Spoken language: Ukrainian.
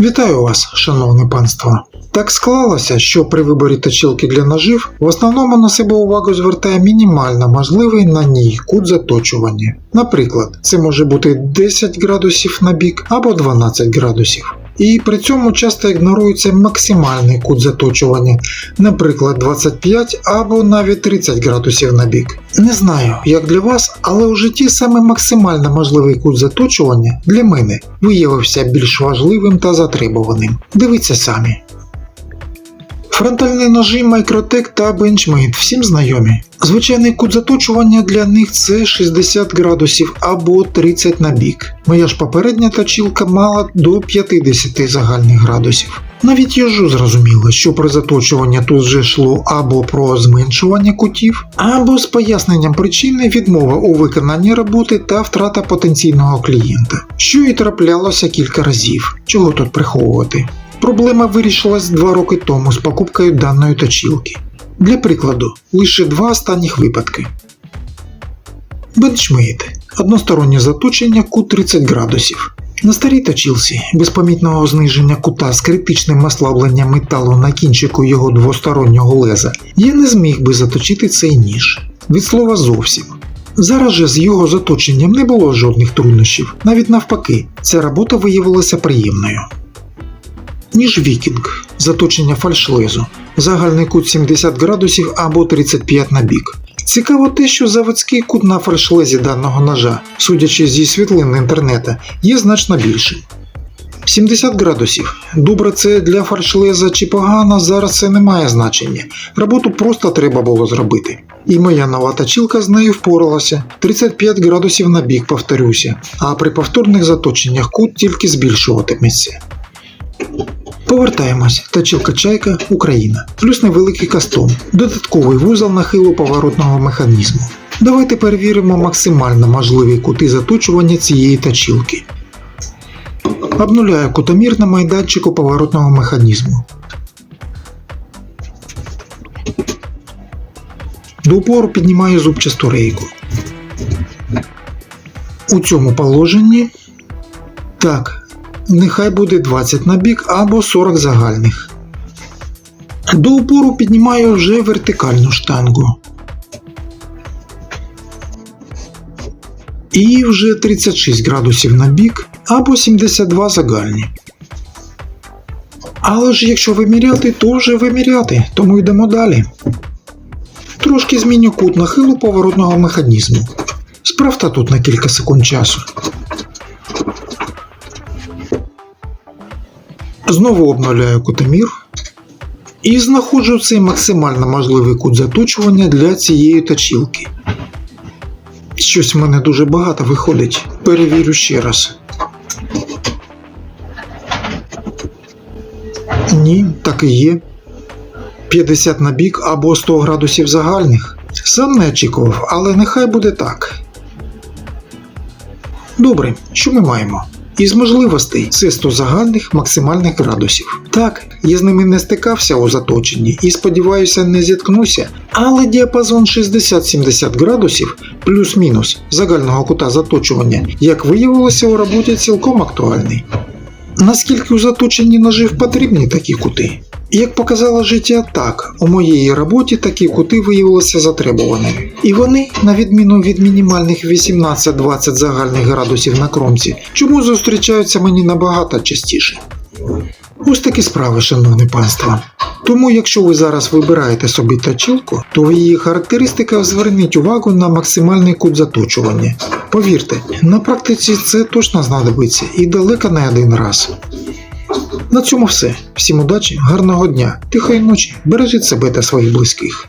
Вітаю вас, шановне панство. Так склалося, що при виборі точилки для ножів в основному на себе увагу звертає мінімально можливий на ній кут заточування. Наприклад, це може бути 10 градусів на бік або 12 градусів. І при цьому часто ігнорується максимальний кут заточування, наприклад, 25 або навіть 30 градусів на бік. Не знаю, як для вас, але у житті саме максимально можливий кут заточування для мене виявився більш важливим та затребуваним. Дивіться самі. Фронтальні ножі Microtech та Benchmade всім знайомі. Звичайний кут заточування для них це 60 градусів або 30 на бік. Моя ж попередня точілка мала до 50 загальних градусів. Навіть їжу зрозуміло, що при заточуванні тут вже йшло або про зменшування кутів, або з поясненням причини відмова у виконанні роботи та втрата потенційного клієнта, що і траплялося кілька разів. Чого тут приховувати? Проблема вирішилась два роки тому з покупкою даної точілки. Для прикладу, лише два останніх випадки. Бенчмейт. Одностороннє заточення кут 30 градусів. На старій точілці без помітного зниження кута з критичним ослабленням металу на кінчику його двостороннього леза я не зміг би заточити цей ніж. Від слова зовсім. Зараз же з його заточенням не було жодних труднощів, навіть навпаки, ця робота виявилася приємною. Ніж Вікінг, заточення фальшлезу, загальний кут 70 градусів або 35 на бік. Цікаво те, що заводський кут на фальшлезі даного ножа, судячи зі світлин інтернету, є значно більшим. 70 градусів. Добре, це для фальшлеза чи погано, зараз це не має значення. Роботу просто треба було зробити. І моя нова точилка з нею впоралася. 35 градусів на бік, повторюся, а при повторних заточеннях кут тільки збільшуватиметься. Повертаємось. Точилка чайка Україна. Плюс невеликий кастом. Додатковий вузол нахилу поворотного механізму. Давайте перевіримо максимально можливі кути заточування цієї точилки. Обнуляю кутомір на майданчику поворотного механізму. До упору піднімаю зубчасту рейку. У цьому положенні. Так, нехай буде 20 на бік або 40 загальних. До упору піднімаю вже вертикальну штангу. І вже 36 градусів на бік або 72 загальні. Але ж якщо виміряти, то вже виміряти, тому йдемо далі. Трошки зміню кут нахилу поворотного механізму. Справте тут на кілька секунд часу. Знову обновляю кутомір і знаходжу цей максимально можливий кут заточування для цієї точілки. Щось в мене дуже багато виходить. Перевірю ще раз. Ні, так і є. 50 на бік або 100 градусів загальних. Сам не очікував, але нехай буде так. Добре, що ми маємо? Із можливостей це 100 загальних максимальних градусів. Так, я з ними не стикався у заточенні і сподіваюся не зіткнуся, але діапазон 60-70 градусів плюс-мінус загального кута заточування, як виявилося у роботі цілком актуальний. Наскільки у заточенні ножів потрібні такі кути? Як показало життя, так, у моїй роботі такі кути виявилися затребуваними. І вони, на відміну від мінімальних 18-20 загальних градусів на кромці, чому зустрічаються мені набагато частіше. Ось такі справи, шановне панство. Тому, якщо ви зараз вибираєте собі точилку, то в її характеристиках зверніть увагу на максимальний кут заточування. Повірте, на практиці це точно знадобиться і далеко не один раз. На цьому все. Всім удачі, гарного дня, тихої ночі, бережіть себе та своїх близьких.